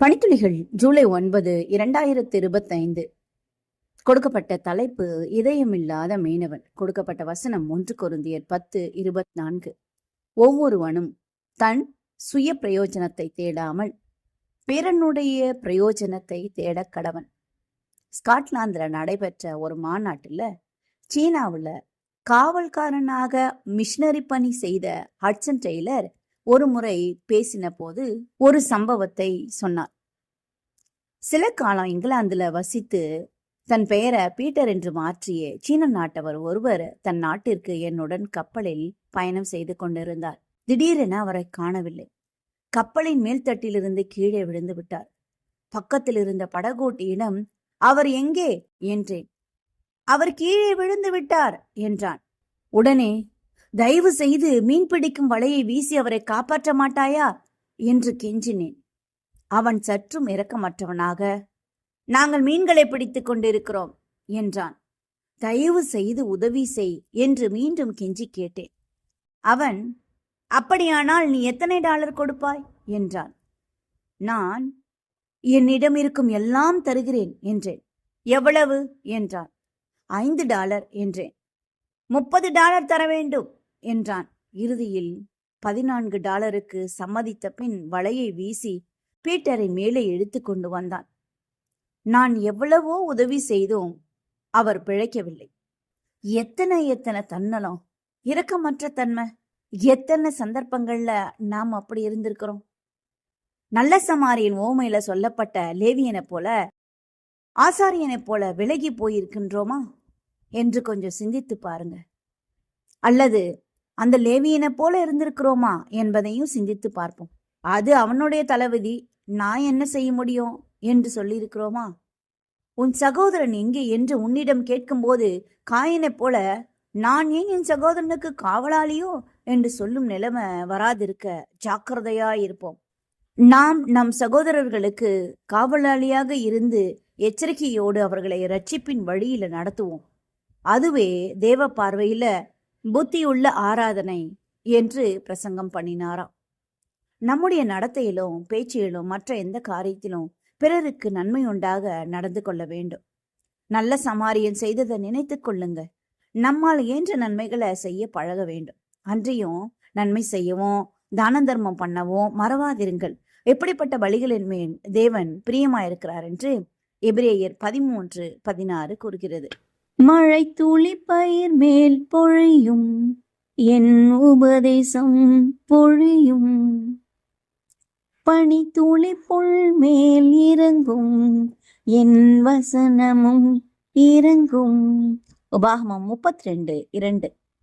பணித்துளிகள் ஜூலை ஒன்பது இரண்டாயிரத்து இருபத்தைந்து கொடுக்கப்பட்ட தலைப்பு இதயமில்லாத மீனவன். கொடுக்கப்பட்ட வசனம் ஒன்று கொருந்தியர் பத்து இருபத்தி நான்கு ஒவ்வொருவனும் தன் சுய பிரயோஜனத்தை தேடாமல் பிறனுடைய பிரயோஜனத்தை தேட கடவன். ஸ்காட்லாந்துல நடைபெற்ற ஒரு மாநாட்டில் சீனாவுல காவல்காரனாக மிஷினரி பணி செய்த ஹட்சன் டெய்லர் ஒரு முறை பேசின போது ஒரு சம்பவத்தை சொன்னார். சில காலம் இங்கிலாந்துல வசித்து தன் பெயரை பீட்டர் என்று மாற்றிய சீன நாட்டவர் ஒருவர் தன் நாட்டிற்கு என்னுடன் கப்பலில் பயணம் செய்து கொண்டிருந்தார். திடீரென அவரை காணவில்லை. கப்பலின் மேல்தட்டிலிருந்து கீழே விழுந்து விட்டார். பக்கத்தில் இருந்த படகோட்டியிடம் அவர் எங்கே? என்றேன். அவர் கீழே விழுந்து விட்டார் என்றான். உடனே தயவு செய்து மீன் பிடிக்கும் வலையை வீசி அவரை காப்பாற்ற மாட்டாயா? என்று கெஞ்சினேன். அவன் சற்றும் இரக்கமற்றவனாக நாங்கள் மீன்களை பிடித்துக் கொண்டிருக்கிறோம் என்றான். தயவு செய்து உதவி செய் என்று மீண்டும் கெஞ்சி கேட்டேன். அவன் அப்படியானால் நீ எத்தனை டாலர் கொடுப்பாய்? என்றான். நான் என்னிடம் இருக்கும் எல்லாம் தருகிறேன் என்றேன். எவ்வளவு? என்றான். ஐந்து டாலர் என்றேன். முப்பது டாலர் தர வேண்டும் என்றான். இறுதியில் பதினான்கு டாலருக்கு சம்மதித்த பின் வலையை வீசி பீட்டரை மேலே இழுத்து கொண்டு வந்தான். நான் எவ்வளவோ உதவி செய்தோம் அவர் பிழைக்கவில்லை. எத்தனை எத்தனை தன்னலம் இரக்கமற்ற தன்மை எத்தனை சந்தர்ப்பங்கள்ல நாம் அப்படி இருந்திருக்கிறோம்? நல்ல சமாரியின் ஓமையில சொல்லப்பட்ட லேவியனை போல ஆசாரியனைப் போல விலகி போயிருக்கின்றோமா? என்று கொஞ்சம் சிந்தித்து பாருங்க. அல்லது அந்த லேவியனை போல இருந்திருக்கிறோமா என்பதையும் சிந்தித்து பார்ப்போம். அது அவனுடைய தளபதி நான் என்ன செய்ய முடியும் என்று சொல்லியிருக்கிறோமா? உன் சகோதரன் எங்கே என்று உன்னிடம் கேட்கும்போது காயினைப் போல நான் ஏன் என் சகோதரனுக்கு காவலாளியோ என்று சொல்லும் நிலைமை வராதிருக்க ஜாக்கிரதையா இருப்போம் நாம் நம் சகோதரர்களுக்கு காவலாளியாக இருந்து எச்சரிக்கையோடு அவர்களை ரட்சிப்பின் வழியில நடத்துவோம். அதுவே தேவ பார்வையில புத்தியுள்ள ஆராதனை என்று பிரசங்கம் பண்ணினாராம். நம்முடைய நடத்தையிலும் பேச்சிலும் மற்ற எந்த காரியத்திலும் பிறருக்கு நன்மை உண்டாக நடந்து கொள்ள வேண்டும். நல்ல சமாரியன் செய்ததை நினைத்து கொள்ளுங்க நம்மால் இயன்ற நன்மைகளை செய்ய பழக வேண்டும். அன்றியும் நன்மை செய்யவும் தான தர்மம் பண்ணவும் மறவாதிருங்கள். எப்படிப்பட்ட வழிகளின் மேல் தேவன் பிரியமாயிருக்கிறார் என்று எபிரேயர் பதிமூன்று பதினாறு கூறுகிறது. மழை துளி பயிர் மேல் பொழியும் என் உபதேசம் பொழியும். பனி துளி புல் மேல் இறங்கும் என் வசனமும் இறங்கும். உபாகமம் முப்பத்தி ரெண்டு இரண்டு.